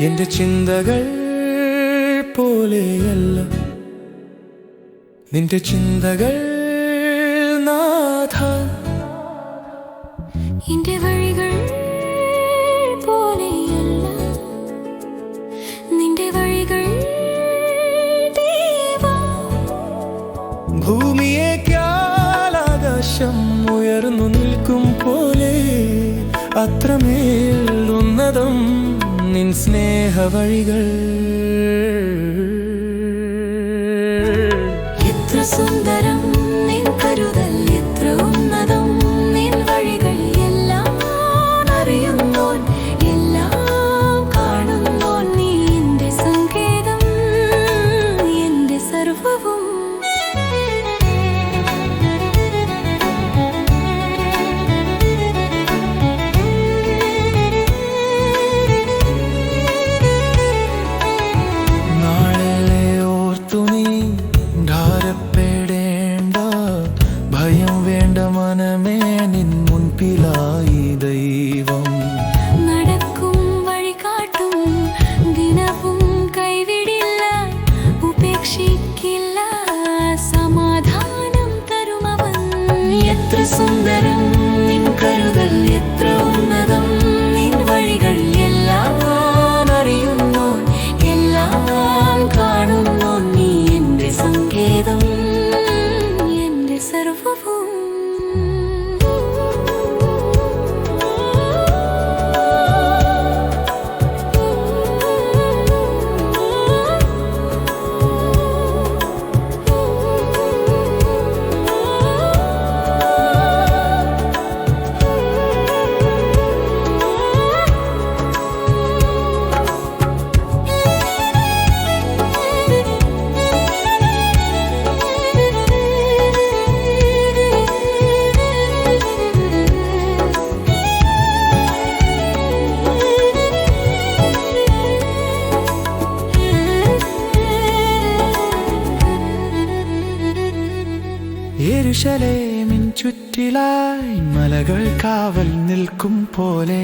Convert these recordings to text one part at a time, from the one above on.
എന്റെ ചിന്തകൾ പോലെയല്ല. നിന്റെ ചിന്തകൾ നാഥ. എന്റെ വഴികൾ പോലെയല്ല. നിന്റെ വഴികൾ ദേവാ. ഭൂമിയേക്കാലാകാശം ഉയർന്നു നിൽക്കും പോലെ അത്രമേൽ ഉന്നതം. നിൻ സ്നേഹവഴികൾ. എത്ര സുന്ദരം എത്ര യെരൂശലേമിൻ ചുറ്റിലായി മലകൾ കാവൽ നിൽക്കും പോലെ.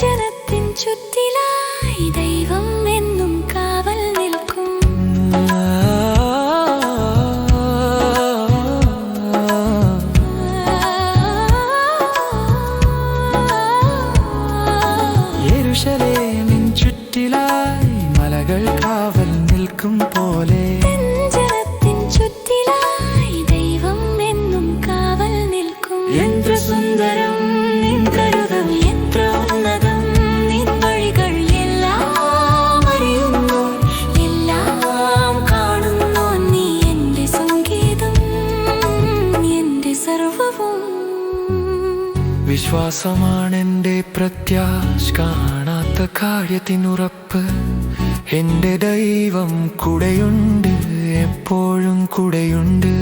ജനത്തിൻ ചുറ്റിലായി ദൈവം എന്നും കാവൽ നിൽക്കും. യെരൂശലേമിൻ ചുറ്റിലായി മലകൾ കാവൽ നിൽക്കും പോലെ. വിശ്വാസമാണെന്റെ പ്രത്യാശ കാണാത്ത കാര്യത്തിനുറപ്പ്. എന്റെ ദൈവം കൂടെയുണ്ട് എപ്പോഴും കൂടെയുണ്ട്.